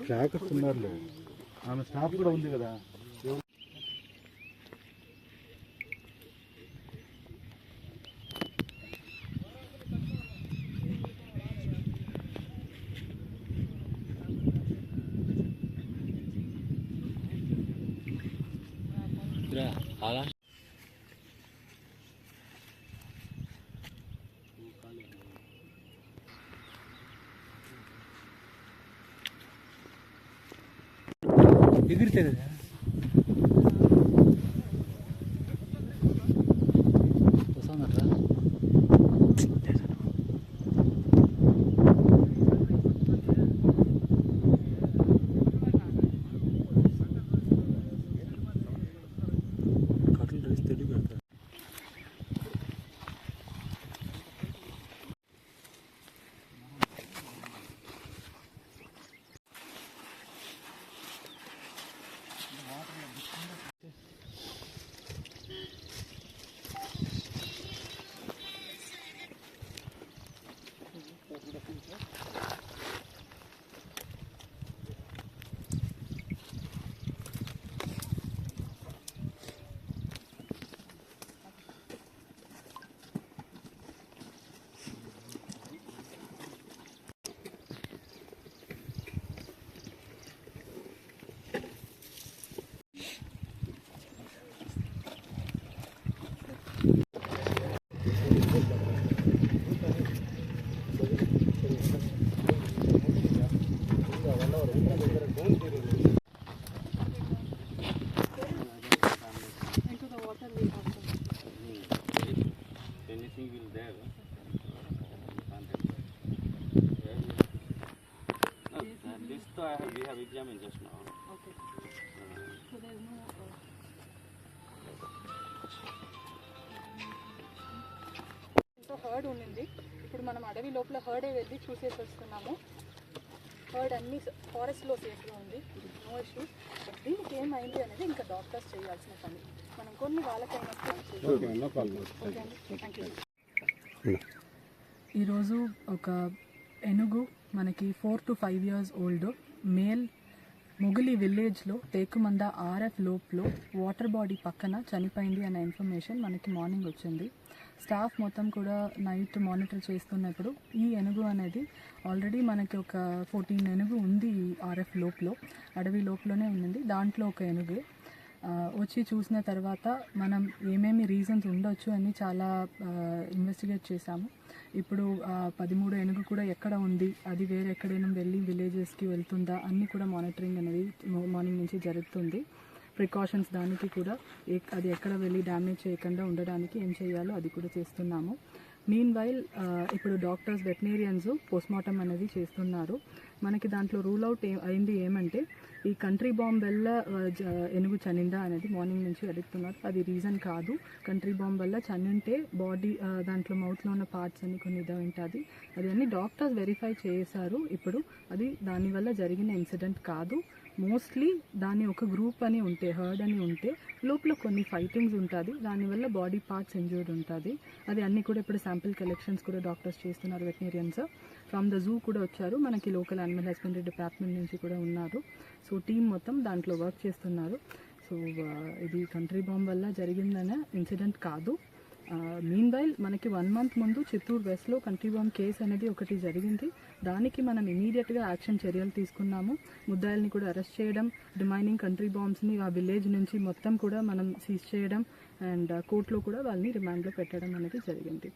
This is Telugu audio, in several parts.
ట్రాకర్స్ ఉన్నారులే ఆమె స్టాఫ్ కూడా ఉంది కదా. అలా 51 TL. We have examined just now. Okay. So there is no. So herd ఉండింది. ఇప్పుడు మనం అడవి లోపల హర్డే వెళ్ళి చూసేసి వస్తున్నాము. హర్డ్ అన్ని ఫారెస్ట్లో సేఫ్గా ఉంది. నో ఇష్యూ దీనికి ఏమైంది అనేది ఇంకా డాక్టర్స్ చేయాల్సిన పని. మనం కొన్ని వాళ్ళకైనా థ్యాంక్ యూ ఈరోజు ఒక ఎనుగు మనకి four to five years old male Mugili విలేజ్లో టేకుమంద ఆర్ఎఫ్ లోప్లో వాటర్ బాడీ పక్కన చనిపోయింది అనే ఇన్ఫర్మేషన్ మనకి మార్నింగ్ వచ్చింది. స్టాఫ్ మొత్తం కూడా నైట్ మానిటర్ చేస్తున్నప్పుడు ఈ ఏనుగు అనేది ఆల్రెడీ మనకి ఒక ఫోర్టీన్ ఎనుగు ఉంది ఈ ఆర్ఎఫ్ లోప్లో. అడవి లోపలనే ఉంది దాంట్లో ఒక ఎనుగు. వచ్చి చూసిన తర్వాత మనం ఏమేమి రీజన్స్ ఉండొచ్చు అని చాలా ఇన్వెస్టిగేట్ చేశాము. ఇప్పుడు పదమూడు పదిమూడు ఏనుగు కూడా ఎక్కడ ఉంది? అది వేరే ఎక్కడైనా వెళ్ళి విలేజెస్కి వెళ్తుందా? అన్నీ కూడా మానిటరింగ్ అనేది మార్నింగ్ నుంచి జరుగుతుంది. ప్రికాషన్స్ దానికి కూడా అది ఎక్కడ వెళ్ళి డ్యామేజ్ చేయకుండా ఉండడానికి ఏం చేయాలో అది కూడా చేస్తున్నాము. మీన్ వైల్ ఇప్పుడు డాక్టర్స్ వెటనేరియన్స్ పోస్ట్మార్టం అనేది చేస్తున్నారు. మనకి దాంట్లో రూల్ అవుట్ అయింది ఏమంటే ఈ కంట్రీ బాంబ్ వల్ల ఎనుగు జ- ఏనుగు చనిందా అనేది మార్నింగ్ నుంచి అడుగుతున్నారు. అది రీజన్ కాదు. కంట్రీ బాంబ్ వల్ల చనింటే బాడీ దాంట్లో మౌత్లో ఉన్న పార్ట్స్ అన్ని కొన్ని ఇది అది అన్ని డాక్టర్స్ వెరిఫై చేశారు. ఇప్పుడు అది దానివల్ల జరిగిన ఇన్సిడెంట్ కాదు. మోస్ట్లీ దాని ఒక గ్రూప్ అని ఉంటే హర్డ్ అని ఉంటే లోపల కొన్ని ఫైటింగ్స్ ఉంటుంది. దానివల్ల బాడీ పార్ట్స్ ఇంజూర్డ్ ఉంటుంది. అది అన్ని కూడా ఇప్పుడు శాంపిల్ కలెక్షన్స్ కూడా డాక్టర్స్ చేస్తున్నారు. వెటనరియన్స్ ఫ్రమ్ ద జూ కూడా వచ్చారు. మనకి లోకల్ యానిమల్ హస్బెండరీ డిపార్ట్మెంట్ నుంచి కూడా ఉన్నారు. సో టీం మొత్తం దాంట్లో వర్క్ చేస్తున్నారు. సో ఇది కంట్రీ బాంబ్ వల్ల జరిగిందనే ఇన్సిడెంట్ కాదు. మీన్ వైల్ మనకి వన్ మంత్ ముందు చిత్తూరు వెస్ట్లో కంట్రీ బాంబ్ కేసు అనేది ఒకటి జరిగింది. దానికి మనం ఇమీడియట్గా యాక్షన్ చర్యలు తీసుకున్నాము. ముద్దాయిల్ని కూడా అరెస్ట్ చేయడం రిమైనింగ్ కంట్రీ బాంబ్స్ని ఆ విలేజ్ నుంచి మొత్తం కూడా మనం సీజ్ చేయడం అండ్ కోర్టులో కూడా వాళ్ళని రిమాండ్లో పెట్టడం అనేది జరిగింది.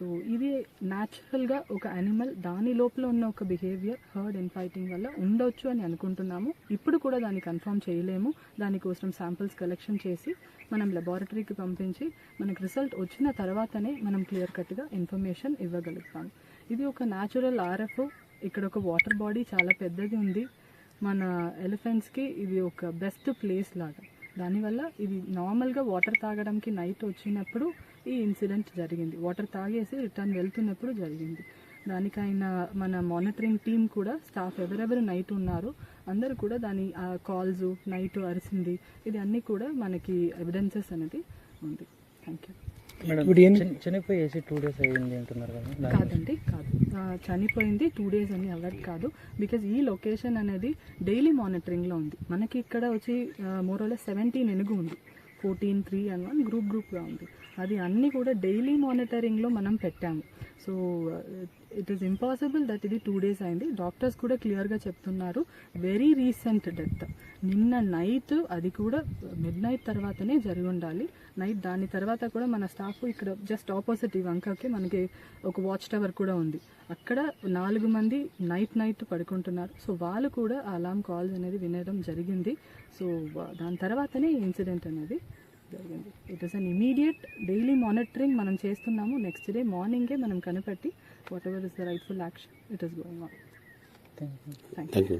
సో ఇది న్యాచురల్గా ఒక యానిమల్ దాని లోపల ఉన్న ఒక బిహేవియర్ హర్డ్ ఇన్ ఫైటింగ్ వల్ల ఉండొచ్చు అని అనుకుంటున్నాము. ఇప్పుడు కూడా దాన్ని కన్ఫర్మ్ చేయలేము. దానికోసం శాంపిల్స్ కలెక్షన్ చేసి మనం లెబారటరీకి పంపించి మనకు రిజల్ట్ వచ్చిన తర్వాతనే మనం క్లియర్ కట్గా ఇన్ఫర్మేషన్ ఇవ్వగలుగుతాం. ఇది ఒక న్యాచురల్ ఆర్ఎఫ్ ఇక్కడ ఒక వాటర్ బాడీ చాలా పెద్దది ఉంది. మన ఎలిఫెంట్స్కి ఇది ఒక బెస్ట్ ప్లేస్ లాగా. దానివల్ల ఇది నార్మల్గా వాటర్ తాగడానికి నైట్ వచ్చినప్పుడు ఈ ఇన్సిడెంట్ జరిగింది. వాటర్ తాగేసి రిటర్న్ వెళ్తున్నప్పుడు జరిగింది. దానికైనా మన మానిటరింగ్ టీం కూడా స్టాఫ్ ఎవరెవరు నైట్ ఉన్నారో అందరూ కూడా దాని కాల్స్ నైట్ అరిసింది ఇది అన్నీ కూడా మనకి ఎవిడెన్సెస్ అనేది ఉంది. థ్యాంక్ యూ ఇప్పుడు చనిపోయేసి టూ డేస్ అయ్యింది అంటున్నారు కదా కాదండి కాదు. ఆ, చనిపోయింది టూ డేస్ అని ఎవరికి కాదు. బికాజ్ ఈ లొకేషన్ అనేది డైలీ మానిటరింగ్లో ఉంది. మనకి ఇక్కడ వచ్చి మోరోలో సెవెంటీన్ ఎనుగు ఉంది. Fourteen three and one group గ్రూప్గా ఉంది. అది అన్నీ కూడా డైలీ మానిటరింగ్లో మనం పెట్టాము. So it is impossible that ఇది టూ డేస్ అయింది. డాక్టర్స్ కూడా క్లియర్గా చెప్తున్నారు. వెరీ రీసెంట్ డెత్ నిన్న నైట్ అది కూడా మిడ్ నైట్ తర్వాతనే జరిగి ఉండాలి. నైట్ దాని తర్వాత కూడా మన స్టాఫ్ ఇక్కడ జస్ట్ ఆపోజిట్ ఈ వంకకి మనకి ఒక వాచ్ టవర్ కూడా ఉంది. అక్కడ నాలుగు మంది నైట్ నైట్ పడుకుంటున్నారు. సో వాళ్ళు కూడా ఆ అలామ్ కాల్స్ అనేది వినడం జరిగింది. సో దాని తర్వాతనే ఈ ఇన్సిడెంట్ అనేది జరిగింది. It is an immediate daily monitoring మనం చేస్తున్నాము. నెక్స్ట్ డే మార్నింగే మనం కనిపెట్టి whatever is the rightful action it is going on Thank you. Thank thank you